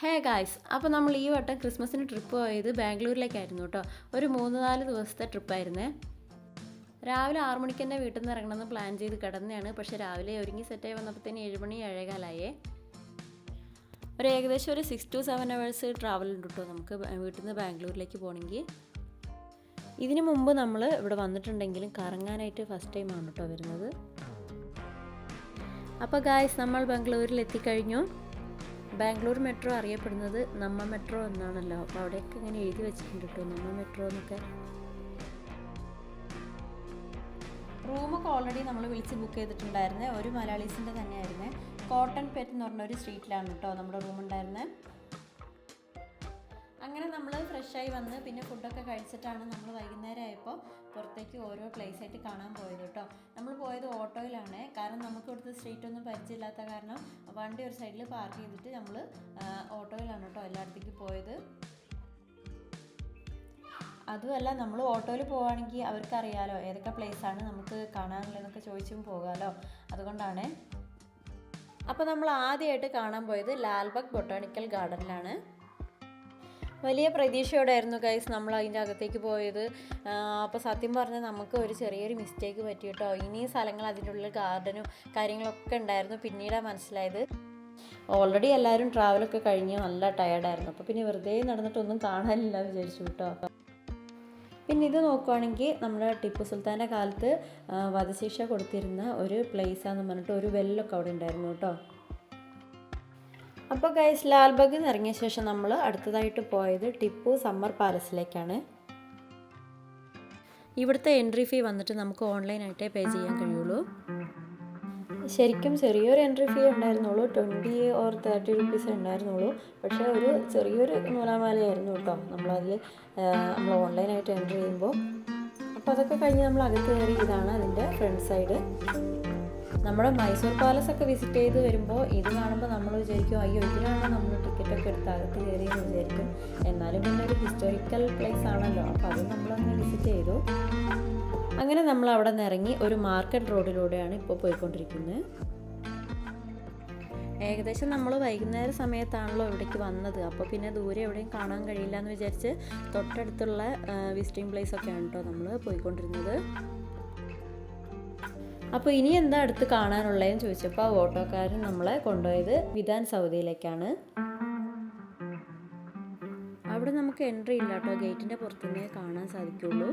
Hey guys അപ്പോൾ നമ്മൾ ഈ വട്ടം ക്രിസ്മസിന് ട്രിപ്പ് പോയത് ബാംഗ്ലൂരിലേക്കായിരുന്നു കേട്ടോ. ഒരു മൂന്ന് നാല് ദിവസത്തെ ട്രിപ്പായിരുന്നേ. രാവിലെ ആറു മണിക്ക് തന്നെ വീട്ടിൽ നിന്ന് ഇറങ്ങണമെന്ന് പ്ലാൻ ചെയ്ത് കിടന്നതാണ്. പക്ഷേ രാവിലെ ഒരുങ്ങി സെറ്റായി വന്നപ്പോഴത്തേന് ഏഴ് മണി ഏഴേകാലായേ ഒരു ഏകദേശം ഒരു six to seven hours travel ഉണ്ട് കേട്ടോ നമുക്ക് വീട്ടിൽ നിന്ന് ബാംഗ്ലൂരിലേക്ക് പോകണമെങ്കിൽ. ഇതിനു മുമ്പ് നമ്മൾ ഇവിടെ വന്നിട്ടുണ്ടെങ്കിലും കറങ്ങാനായിട്ട് ഫസ്റ്റ് ടൈം ആണ് കേട്ടോ വരുന്നത്. അപ്പോൾ ഗായ്സ് നമ്മൾ ബാംഗ്ലൂരിൽ എത്തിക്കഴിഞ്ഞു. ബാംഗ്ലൂർ മെട്രോ അറിയപ്പെടുന്നത് നമ്മ മെട്രോ എന്നാണല്ലോ. അപ്പോൾ അവിടെയൊക്കെ ഇങ്ങനെ എഴുതി വെച്ചിട്ടുണ്ട് കേട്ടോ നമ്മ മെട്രോ എന്നൊക്കെ. റൂമൊക്കെ ഓൾറെഡി നമ്മൾ വിളിച്ച് ബുക്ക് ചെയ്തിട്ടുണ്ടായിരുന്നേ. ഒരു മലയാളീസിന്റെ തന്നെയായിരുന്നേ. കോട്ടൺ പെറ്റ് എന്ന് പറഞ്ഞ ഒരു സ്ട്രീറ്റിലാണ് കേട്ടോ നമ്മുടെ റൂം ഉണ്ടായിരുന്നത് അങ്ങനെ നമ്മൾ ഫ്രഷായി വന്ന് പിന്നെ ഫുഡൊക്കെ കഴിച്ചിട്ടാണ് നമ്മൾ വൈകുന്നേരം ആയപ്പോൾ പുറത്തേക്ക് ഓരോ പ്ലേസ് ആയിട്ട് കാണാൻ പോയത് കേട്ടോ നമ്മൾ പോയത് ഓട്ടോയിലാണ്. കാരണം നമുക്ക് ഇവിടുത്തെ സ്ട്രീറ്റ് ഒന്നും പരിചയമില്ലാത്ത കാരണം വണ്ടി ഒരു സൈഡിൽ പാർക്ക് ചെയ്തിട്ട് നമ്മൾ ഓട്ടോയിലാണ് കേട്ടോ എല്ലായിടത്തേക്ക് പോയത്. അതുമല്ല നമ്മൾ ഓട്ടോയിൽ പോവുകയാണെങ്കിൽ അവർക്കറിയാലോ ഏതൊക്കെ പ്ലേസാണ് നമുക്ക് കാണാനുള്ളതെന്നൊക്കെ ചോദിച്ചും പോകാമല്ലോ അതുകൊണ്ടാണ്. അപ്പോൾ നമ്മൾ ആദ്യമായിട്ട് കാണാൻ പോയത് ലാൽബഗ് ബൊട്ടാണിക്കൽ ഗാർഡനിലാണ്. വലിയ പ്രതീക്ഷയോടായിരുന്നു ഗൈസ് നമ്മൾ അതിന്റെ അകത്തേക്ക് പോയത്. അപ്പോൾ സത്യം പറഞ്ഞാൽ നമുക്ക് ഒരു ചെറിയൊരു മിസ്റ്റേക്ക് പറ്റി കേട്ടോ. ഇനി സ്ഥലങ്ങൾ അതിന്റെ ഉള്ളിൽ ഗാർഡനും കാര്യങ്ങളൊക്കെ ഉണ്ടായിരുന്നു പിന്നീടാണ് മനസ്സിലായത്. ഓൾറെഡി എല്ലാവരും ട്രാവലൊക്കെ കഴിഞ്ഞ് നല്ല ടയർഡായിരുന്നു അപ്പോൾ പിന്നെ വെറുതെ നടന്നിട്ടൊന്നും കാണാനില്ല വിചാരിച്ചു കേട്ടോ. പിന്നെ ഇത് നോക്കുവാണെങ്കിൽ നമ്മുടെ ടിപ്പു സുൽത്താന്റെ കാലത്ത് വധശിക്ഷ കൊടുത്തിരുന്ന ഒരു പ്ലേസാന്ന് പറഞ്ഞിട്ട് ഒരു വെല്ലൊക്കെ അവിടെ ഉണ്ടായിരുന്നു കേട്ടോ. അപ്പോൾ ഗൈസ് ലാൽബാഗിൽ നിന്ന് ഇറങ്ങിയ ശേഷം നമ്മൾ അടുത്തതായിട്ട് പോയത് ടിപ്പു സമ്മർ പാലസിലേക്കാണ്. ഇവിടുത്തെ എൻട്രി ഫീ വന്നിട്ട് നമുക്ക് ഓൺലൈനായിട്ടേ പേ ചെയ്യാൻ കഴിയുള്ളൂ. ശരിക്കും ചെറിയൊരു എൻട്രി ഫീ ഉണ്ടായിരുന്നുള്ളൂ. ട്വന്റി ഓർ തേർട്ടി റുപ്പീസ് ഉണ്ടായിരുന്നുള്ളൂ. പക്ഷേ ഒരു ചെറിയൊരു നൂലാമാലയായിരുന്നു കേട്ടോ. നമ്മളതിൽ നമ്മൾ ഓൺലൈനായിട്ട് എൻട്രി ചെയ്യുമ്പോൾ അപ്പോൾ അതൊക്കെ കഴിഞ്ഞ് നമ്മൾ അകത്ത് കയറി ഇതാണ് അതിന്റെ ഫ്രണ്ട് സൈഡ് നമ്മുടെ മൈസൂർ പാലസ് ഒക്കെ വിസിറ്റ് ചെയ്ത് വരുമ്പോൾ ഇത് കാണുമ്പോൾ നമ്മൾ വിചാരിക്കും അയ്യോ ഇതിനാണ് നമ്മൾ ടിക്കറ്റ് ഒക്കെ എടുത്ത് അകത്ത് കയറിയെന്ന് വിചാരിക്കും. എന്നാലും പിന്നെ ഒരു ഹിസ്റ്റോറിക്കൽ പ്ലേസ് ആണല്ലോ. അപ്പോൾ അത് നമ്മളൊന്ന് വിസിറ്റ് ചെയ്തു. അങ്ങനെ നമ്മൾ അവിടെ നിന്ന് ഇറങ്ങി ഒരു മാർക്കറ്റ് റോഡിലൂടെയാണ് ഇപ്പോൾ പോയിക്കൊണ്ടിരിക്കുന്നത്. ഏകദേശം നമ്മൾ വൈകുന്നേര സമയത്താണല്ലോ ഇവിടേക്ക് വന്നത്. അപ്പോൾ പിന്നെ ദൂരെ എവിടെയും കാണാൻ കഴിയില്ല എന്ന് വിചാരിച്ച് തൊട്ടടുത്തുള്ള വിസിറ്റിംഗ് പ്ലേസ് ഒക്കെയാണ് കേട്ടോ നമ്മൾ പോയിക്കൊണ്ടിരുന്നത്. അപ്പോൾ ഇനി എന്താ അടുത്ത് കാണാനുള്ളതെന്ന് ചോദിച്ചപ്പോൾ ആ ഓട്ടോക്കാരൻ നമ്മളെ കൊണ്ടുപോയത് വിധാൻ സൗദിയിലേക്കാണ്. അവിടെ നമുക്ക് എൻട്രി ഇല്ല കേട്ടോ. ഗേറ്റിന്റെ പുറത്തുനിന്നേ കാണാൻ സാധിക്കുള്ളൂ.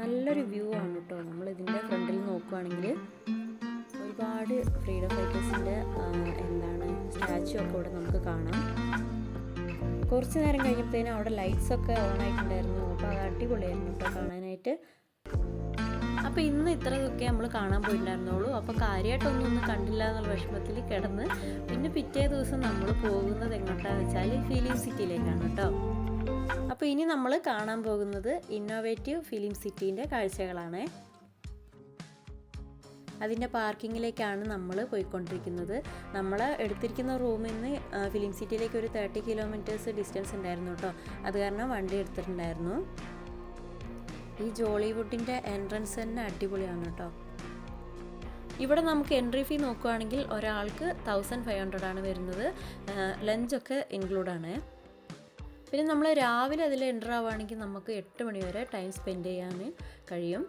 നല്ലൊരു വ്യൂ ആണ് കേട്ടോ. നമ്മൾ ഇതിന്റെ ഫ്രണ്ടിൽ നോക്കുവാണെങ്കിൽ ഒരുപാട് ഫ്രീഡം ഫൈറ്റേഴ്സിന്റെ എന്താണ് സ്റ്റാച്ചു ഒക്കെ ഇവിടെ നമുക്ക് കാണാം. കുറച്ച് നേരം കഴിഞ്ഞപ്പോഴത്തേനും അവിടെ ലൈറ്റ്സ് ഒക്കെ ഓൺ ആയിട്ടുണ്ടായിരുന്നു. അപ്പോൾ അത് അടിപൊളിയായിരുന്നു കേട്ടോ കാണാനായിട്ട്. അപ്പോൾ ഇന്ന് ഇത്രയൊക്കെ നമ്മൾ കാണാൻ പോയിട്ടുണ്ടായിരുന്നുള്ളൂ. അപ്പോൾ കാര്യമായിട്ടൊന്നും ഒന്നും കണ്ടില്ല എന്നുള്ള വിഷമത്തിൽ കിടന്ന് പിന്നെ പിറ്റേ ദിവസം നമ്മൾ പോകുന്നത് എങ്ങോട്ടാന്ന് വെച്ചാൽ ഫിലിം സിറ്റിയിലേക്കാണ് കേട്ടോ. അപ്പോൾ ഇനി നമ്മൾ കാണാൻ പോകുന്നത് ഇന്നോവേറ്റീവ് ഫിലിം സിറ്റീന്റെ കാഴ്ചകളാണ്. അതിന്റെ പാർക്കിങ്ങിലേക്കാണ് നമ്മൾ പോയിക്കൊണ്ടിരിക്കുന്നത്. നമ്മൾ എടുത്തിരിക്കുന്ന റൂമിൽ നിന്ന് ഫിലിം സിറ്റിയിലേക്ക് ഒരു തേർട്ടി കിലോമീറ്റേഴ്സ് ഡിസ്റ്റൻസ് ഉണ്ടായിരുന്നു കേട്ടോ. അത് കാരണം വണ്ടി എടുത്തിട്ടുണ്ടായിരുന്നു. ഈ ജോളിവുഡിന്റെ എൻട്രൻസ് തന്നെ അടിപൊളിയാണ് കേട്ടോ. ഇവിടെ നമുക്ക് എൻട്രി ഫീ നോക്കുകയാണെങ്കിൽ ഒരാൾക്ക് തൗസൻഡ് ഫൈവ് ഹൺഡ്രഡ് ആണ് വരുന്നത്. ലഞ്ചൊക്കെ ഇൻക്ലൂഡാണ് പിന്നെ നമ്മൾ രാവിലെ അതിൽ എന്റർ ആവുകയാണെങ്കിൽ നമുക്ക് എട്ട് മണി വരെ ടൈം സ്പെൻഡ് ചെയ്യാൻ കഴിയും.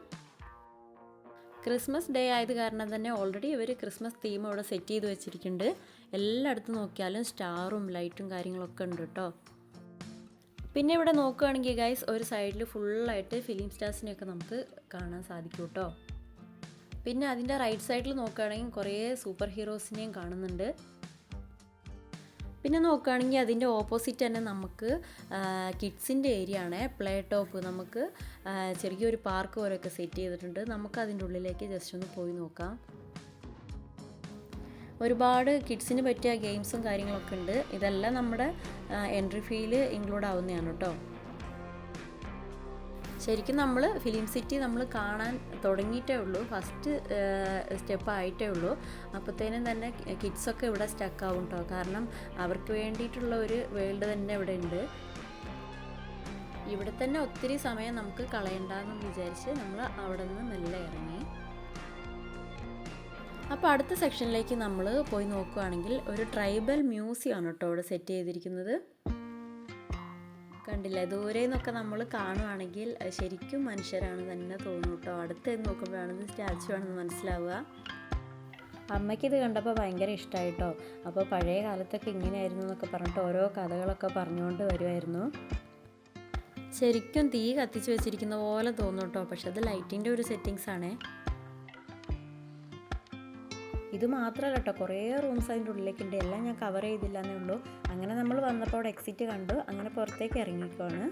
ക്രിസ്മസ് ഡേ ആയത് കാരണം തന്നെ ഓൾറെഡി ഇവർ ക്രിസ്മസ് തീം ഇവിടെ സെറ്റ് ചെയ്ത് വെച്ചിരിക്കുന്നുണ്ട്. എല്ലായിടത്തും നോക്കിയാലും സ്റ്റാറും ലൈറ്റും കാര്യങ്ങളൊക്കെ ഉണ്ട് കേട്ടോ. പിന്നെ ഇവിടെ നോക്കുകയാണെങ്കിൽ ഗൈസ് ഒരു സൈഡിൽ ഫുള്ളായിട്ട് ഫിലിം സ്റ്റാർസിനെയൊക്കെ നമുക്ക് കാണാൻ സാധിക്കും കേട്ടോ പിന്നെ അതിന്റെ റൈറ്റ് സൈഡിൽ നോക്കുകയാണെങ്കിൽ കുറേ സൂപ്പർ ഹീറോസിനെയും കാണുന്നുണ്ട്. പിന്നെ നോക്കുകയാണെങ്കിൽ അതിന്റെ ഓപ്പോസിറ്റ് തന്നെ നമുക്ക് കിഡ്സിന്റെ ഏരിയ ആണ് പ്ലേ ടോപ്പ് നമുക്ക് ചെറിയൊരു പാർക്ക് പോലെയൊക്കെ സെറ്റ് ചെയ്തിട്ടുണ്ട്. നമുക്ക് അതിന്റെ ഉള്ളിലേക്ക് ജസ്റ്റ് ഒന്ന് പോയി നോക്കാം. ഒരുപാട് കിഡ്സിന് പറ്റിയ ഗെയിംസും കാര്യങ്ങളൊക്കെ ഉണ്ട്. ഇതെല്ലാം നമ്മുടെ എൻട്രി ഫീയിൽ ഇൻക്ലൂഡ് ആവുന്നതാണ് കേട്ടോ. ശരിക്കും നമ്മൾ ഫിലിം സിറ്റി നമ്മൾ കാണാൻ തുടങ്ങിയിട്ടേ ഉള്ളൂ. ഫസ്റ്റ് സ്റ്റെപ്പ് ആയിട്ടേ ഉള്ളൂ. അപ്പോഴത്തേനും തന്നെ കിഡ്സൊക്കെ ഇവിടെ സ്റ്റക്ക് ആവും കേട്ടോ കാരണം അവർക്ക് വേണ്ടിയിട്ടുള്ള ഒരു വേൾഡ് തന്നെ ഇവിടെ ഉണ്ട്. ഇവിടെ തന്നെ ഒത്തിരി സമയം നമുക്ക് കളയണ്ടെന്ന് വിചാരിച്ച് നമ്മൾ അവിടെ നിന്ന് മെല്ലെ ഇറങ്ങി. അപ്പോൾ അടുത്ത സെക്ഷനിലേക്ക് നമ്മൾ പോയി നോക്കുകയാണെങ്കിൽ ഒരു ട്രൈബൽ മ്യൂസിയം ആണ് കേട്ടോ അവിടെ സെറ്റ് ചെയ്തിരിക്കുന്നത്. കണ്ടില്ല? ദൂരെ നിന്നൊക്കെ നമ്മൾ കാണുവാണെങ്കിൽ ശരിക്കും മനുഷ്യരാണ് തന്നെ തോന്നും കേട്ടോ. അടുത്ത് നോക്കുമ്പോഴാണ് സ്റ്റാച്ചു ആണെന്ന് മനസ്സിലാവുക. അമ്മയ്ക്ക് ഇത് കണ്ടപ്പോൾ ഭയങ്കര ഇഷ്ടമായിട്ടോ അപ്പോൾ പഴയ കാലത്തൊക്കെ ഇങ്ങനെയായിരുന്നു എന്നൊക്കെ പറഞ്ഞിട്ട് ഓരോ കഥകളൊക്കെ പറഞ്ഞുകൊണ്ട് വരുമായിരുന്നു ശരിക്കും തീ കത്തിച്ച് വെച്ചിരിക്കുന്ന പോലെ തോന്നും കേട്ടോ. പക്ഷെ അത് ലൈറ്റിന്റെ ഒരു സെറ്റിങ്സ് ആണേ. ഇത് മാത്രമല്ല കേട്ടോ കുറേ റൂംസ് അതിന്റെ ഉള്ളിലേക്കുണ്ട്. എല്ലാം ഞാൻ കവർ ചെയ്തില്ല എന്നേ ഉള്ളൂ. അങ്ങനെ നമ്മൾ വന്നപ്പോൾ അവിടെ എക്സിറ്റ് കണ്ടു. അങ്ങനെ പുറത്തേക്ക് ഇറങ്ങിക്കുവാണ്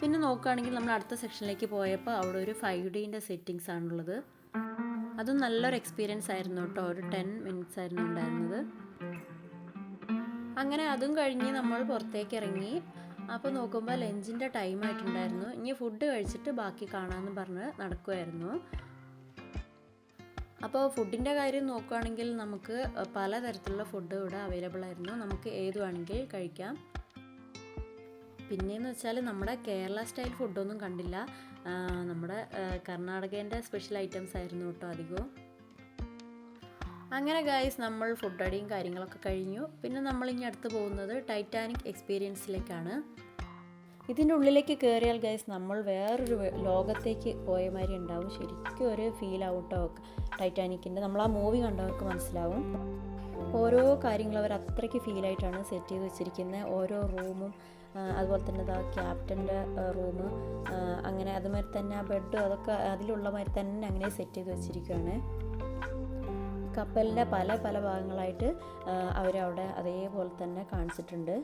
പിന്നെ നോക്കുകയാണെങ്കിൽ നമ്മൾ അടുത്ത സെക്ഷനിലേക്ക് പോയപ്പോൾ അവിടെ ഒരു ഫൈവ് ഡീന്റെ സെറ്റിങ്സ് ആണുള്ളത്. അതും നല്ലൊരു എക്സ്പീരിയൻസ് ആയിരുന്നു കേട്ടോ. ഒരു ടെൻ മിനിറ്റ്സ് ആയിരുന്നു ഉണ്ടായിരുന്നത്. അങ്ങനെ അതും കഴിഞ്ഞ് നമ്മൾ പുറത്തേക്ക് ഇറങ്ങി. അപ്പോൾ നോക്കുമ്പോൾ ലഞ്ചിന്റെ ടൈം ആയിട്ടുണ്ടായിരുന്നു. ഇനി ഫുഡ് കഴിച്ചിട്ട് ബാക്കി കാണാമെന്ന് പറഞ്ഞ് നടക്കുമായിരുന്നു അപ്പോൾ ഫുഡിന്റെ കാര്യം നോക്കുകയാണെങ്കിൽ നമുക്ക് പലതരത്തിലുള്ള ഫുഡ് ഇവിടെ അവൈലബിൾ ആയിരുന്നു. നമുക്ക് ഏത് വേണമെങ്കിൽ കഴിക്കാം. പിന്നെയെന്ന് വെച്ചാൽ നമ്മുടെ കേരള സ്റ്റൈൽ ഫുഡൊന്നും കണ്ടില്ല. നമ്മുടെ കർണാടകേന്റെ സ്പെഷ്യൽ ഐറ്റംസ് ആയിരുന്നു കേട്ടോ അധികവും. അങ്ങനെ ഗായ്സ് നമ്മൾ ഫുഡ് അടിയും കാര്യങ്ങളൊക്കെ കഴിഞ്ഞു. പിന്നെ നമ്മളിനി അടുത്ത് പോകുന്നത് ടൈറ്റാനിക് എക്സ്പീരിയൻസിലേക്കാണ്. ഇതിന്റെ ഉള്ളിലേക്ക് കയറിയാൽ ഗൈസ് നമ്മൾ വേറൊരു ലോകത്തേക്ക് പോയ മാതിരി ഉണ്ടാവും. ശരിക്കും ഒരു ഫീൽ ആവും കേട്ടോ ടൈറ്റാനിക്കിന്റെ നമ്മൾ ആ മൂവി കണ്ടവർക്ക് മനസ്സിലാവും. ഓരോ കാര്യങ്ങൾ അവർ അത്രയ്ക്ക് ഫീലായിട്ടാണ് സെറ്റ് ചെയ്ത് വെച്ചിരിക്കുന്നത്. ഓരോ റൂമും അതുപോലെ തന്നെ ഇതാ ക്യാപ്റ്റന്റെ റൂം അങ്ങനെ അതുമാതിരി തന്നെ ആ ബെഡ് അതൊക്കെ അതിലുള്ള മാതിരി തന്നെ അങ്ങനെ സെറ്റ് ചെയ്ത് വെച്ചിരിക്കുകയാണ് കപ്പലിന്റെ പല പല ഭാഗങ്ങളായിട്ട് അവരവിടെ അതേപോലെ തന്നെ കാണിച്ചിട്ടുണ്ട്.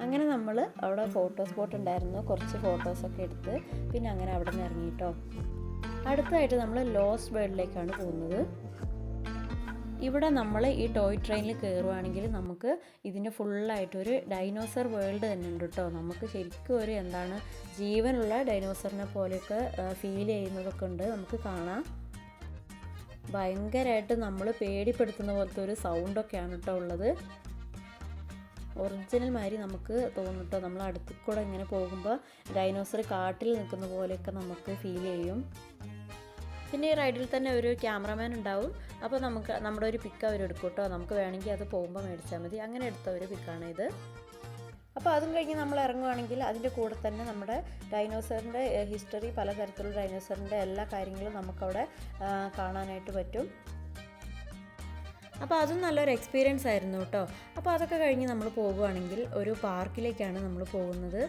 അങ്ങനെ നമ്മൾ അവിടെ ഫോട്ടോ സ്പോട്ട് ഉണ്ടായിരുന്നു. കുറച്ച് ഫോട്ടോസൊക്കെ എടുത്ത് പിന്നെ അങ്ങനെ അവിടെ നിന്ന് ഇറങ്ങിയിട്ടോ അടുത്തതായിട്ട് നമ്മൾ ലോസ്റ്റ് വേൾഡിലേക്കാണ് പോകുന്നത്. ഇവിടെ നമ്മൾ ഈ ടോയ് ട്രെയിനിൽ കയറുവാണെങ്കിൽ നമുക്ക് ഇതിന്റെ ഫുള്ളായിട്ടൊരു ഡൈനോസർ വേൾഡ് തന്നെ ഉണ്ട് കേട്ടോ നമുക്ക് ശരിക്കും ഒരു എന്താണ് ജീവനുള്ള ഡൈനോസറിനെ പോലെയൊക്കെ ഫീൽ ചെയ്യുന്നതൊക്കെ ഉണ്ട്. നമുക്ക് കാണാം. ഭയങ്കരമായിട്ട് നമ്മൾ പേടിപ്പെടുത്തുന്ന പോലത്തെ ഒരു സൗണ്ടൊക്കെയാണ് കേട്ടോ ഉള്ളത്. ഒറിജിനൽ മാതിരി നമുക്ക് തോന്നും കേട്ടോ നമ്മൾ അടുത്തക്കൂടെ ഇങ്ങനെ പോകുമ്പോൾ ഡൈനോസർ കാട്ടിൽ നിൽക്കുന്ന പോലെയൊക്കെ നമുക്ക് ഫീൽ ചെയ്യും. പിന്നെ ഈ റൈഡിൽ തന്നെ ഒരു ക്യാമറമാൻ ഉണ്ടാവും. അപ്പോൾ നമുക്ക് നമ്മുടെ ഒരു പിക്ക് അവർ എടുക്കും കേട്ടോ നമുക്ക് വേണമെങ്കിൽ അത് പോകുമ്പോൾ മേടിച്ചാൽ മതി. അങ്ങനെ എടുത്ത ഒരു പിക്കാണ് ഇത്. അപ്പോൾ അതും കഴിഞ്ഞ് നമ്മൾ ഇറങ്ങുവാണെങ്കിൽ അതിന്റെ കൂടെ തന്നെ നമ്മുടെ ഡൈനോസറിന്റെ ഹിസ്റ്ററി പലതരത്തിലുള്ള ഡൈനോസറിന്റെ എല്ലാ കാര്യങ്ങളും നമുക്കവിടെ കാണാനായിട്ട് പറ്റും. അപ്പോൾ അതും നല്ലൊരു എക്സ്പീരിയൻസ് ആയിരുന്നു കേട്ടോ. അപ്പോൾ അതൊക്കെ കഴിഞ്ഞ് നമ്മൾ പോകുവാണെങ്കിൽ ഒരു പാർക്കിലേക്കാണ് നമ്മൾ പോകുന്നത്.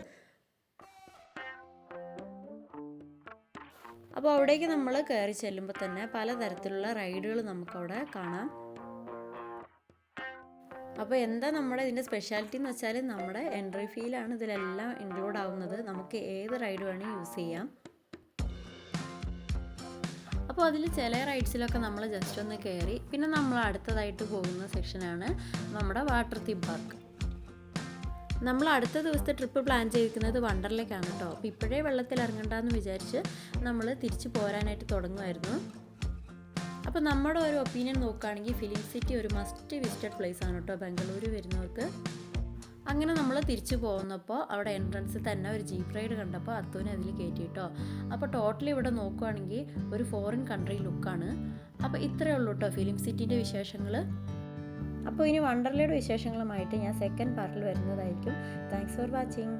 അപ്പോൾ അവിടേക്ക് നമ്മൾ കയറി ചെല്ലുമ്പോൾ തന്നെ പലതരത്തിലുള്ള റൈഡുകൾ നമുക്കവിടെ കാണാം. അപ്പോൾ എന്താ നമ്മുടെ ഇതിന്റെ സ്പെഷ്യാലിറ്റി എന്ന് വെച്ചാൽ നമ്മുടെ എൻട്രി ഫീലാണ് ഇതിലെല്ലാം ഇൻക്ലൂഡ് ആവുന്നത്. നമുക്ക് ഏത് റൈഡ് വേണമെങ്കിൽ യൂസ് ചെയ്യാം. അപ്പോൾ അതിൽ ചില റൈഡ്സിലൊക്കെ നമ്മൾ ജസ്റ്റ് ഒന്ന് കയറി പിന്നെ നമ്മൾ അടുത്തതായിട്ട് പോകുന്ന സെക്ഷനാണ് നമ്മുടെ വാട്ടർ തീം പാർക്ക്. നമ്മൾ അടുത്ത ദിവസത്തെ ട്രിപ്പ് പ്ലാൻ ചെയ്തിരിക്കുന്നത് വണ്ടറിലേക്കാണ് കേട്ടോ അപ്പോൾ ഇപ്പോഴേ വെള്ളത്തിൽ ഇറങ്ങണ്ടെന്ന് വിചാരിച്ച് നമ്മൾ തിരിച്ചു പോരാനായിട്ട് തുടങ്ങുമായിരുന്നു അപ്പോൾ നമ്മുടെ ഒരു ഒപ്പീനിയൻ നോക്കുകയാണെങ്കിൽ ഫിലിം സിറ്റി ഒരു മസ്റ്റ് വിസിറ്റഡ് പ്ലേസ് ആണ് കേട്ടോ ബാംഗ്ലൂർ വരുന്നവർക്ക്. അങ്ങനെ നമ്മൾ തിരിച്ചു പോകുന്നപ്പോൾ അവിടെ എൻട്രൻസിൽ തന്നെ ഒരു ജീപ്പ് റൈഡ് കണ്ടപ്പോൾ അത്തുവിനെ അതിൽ കയറ്റിയിട്ടോ അപ്പോൾ ടോട്ടലി ഇവിടെ നോക്കുവാണെങ്കിൽ ഒരു ഫോറിൻ കൺട്രി ലുക്കാണ് അപ്പോൾ ഇത്രയേ ഉള്ളൂ കേട്ടോ ഫിലിം സിറ്റിന്റെ വിശേഷങ്ങൾ അപ്പോൾ ഇനി വണ്ടർലയുടെ വിശേഷങ്ങളുമായിട്ട് ഞാൻ സെക്കൻഡ് പാർട്ടിൽ വരുന്നതായിരിക്കും. Thanks for watching